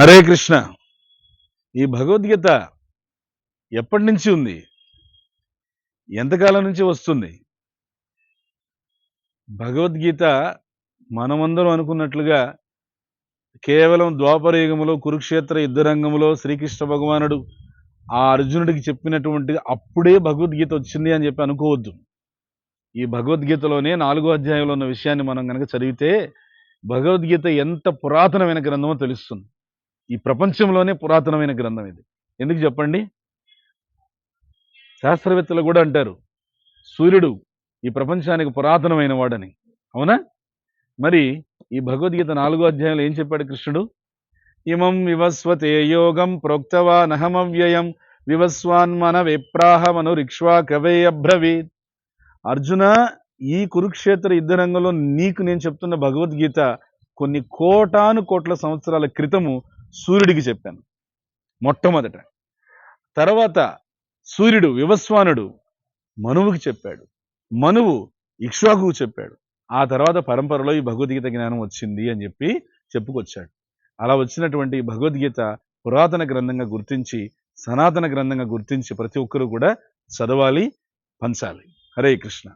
హరే కృష్ణ. ఈ భగవద్గీత ఎప్పటి నుంచి ఉంది? ఎంతకాలం నుంచి వస్తుంది? భగవద్గీత మనమందరం అనుకున్నట్లుగా కేవలం ద్వాపర యుగములో కురుక్షేత్ర యుద్ధరంగంలో శ్రీకృష్ణ భగవానుడు ఆ అర్జునుడికి చెప్పినటువంటి అప్పుడే భగవద్గీత వచ్చింది అని చెప్పి అనుకోవద్దు. ఈ భగవద్గీతలోనే నాలుగో అధ్యాయంలో ఉన్న విషయాన్ని మనం కనుక చదివితే భగవద్గీత ఎంత పురాతనమైన గ్రంథమో తెలుస్తుంది. ఈ ప్రపంచంలోనే పురాతనమైన గ్రంథం ఇది. ఎందుకు చెప్పండి? శాస్త్రవేత్తలు కూడా అంటారు సూర్యుడు ఈ ప్రపంచానికి పురాతనమైన వాడని. అవునా? మరి ఈ భగవద్గీత నాలుగో అధ్యాయంలో ఏం చెప్పాడు కృష్ణుడు? ఇమం వివస్వతే యోగం ప్రోక్తవా నహమవ్యయం వివస్వాన్మన విప్రాహమను రిక్ష్వా కవే అబ్రవీత్. అర్జున ఈ కురుక్షేత్ర యుద్ధ రంగంలో నీకు నేను చెప్తున్న భగవద్గీత కొన్ని కోటాను కోట్ల సంవత్సరాల క్రితము సూర్యుడికి చెప్పాను. మొట్టమొదట. తర్వాత సూర్యుడు వివస్వానుడు మనువుకి చెప్పాడు. మనువు ఇక్ష్వాకుకు చెప్పాడు. ఆ తర్వాత పరంపరలో ఈ భగవద్గీత జ్ఞానం వచ్చింది అని చెప్పి చెప్పుకొచ్చాడు. అలా వచ్చినటువంటి భగవద్గీత పురాతన గ్రంథంగా గుర్తించి సనాతన గ్రంథంగా గుర్తించి ప్రతి ఒక్కరూ కూడా చదవాలి పంచాలి. హరే కృష్ణ.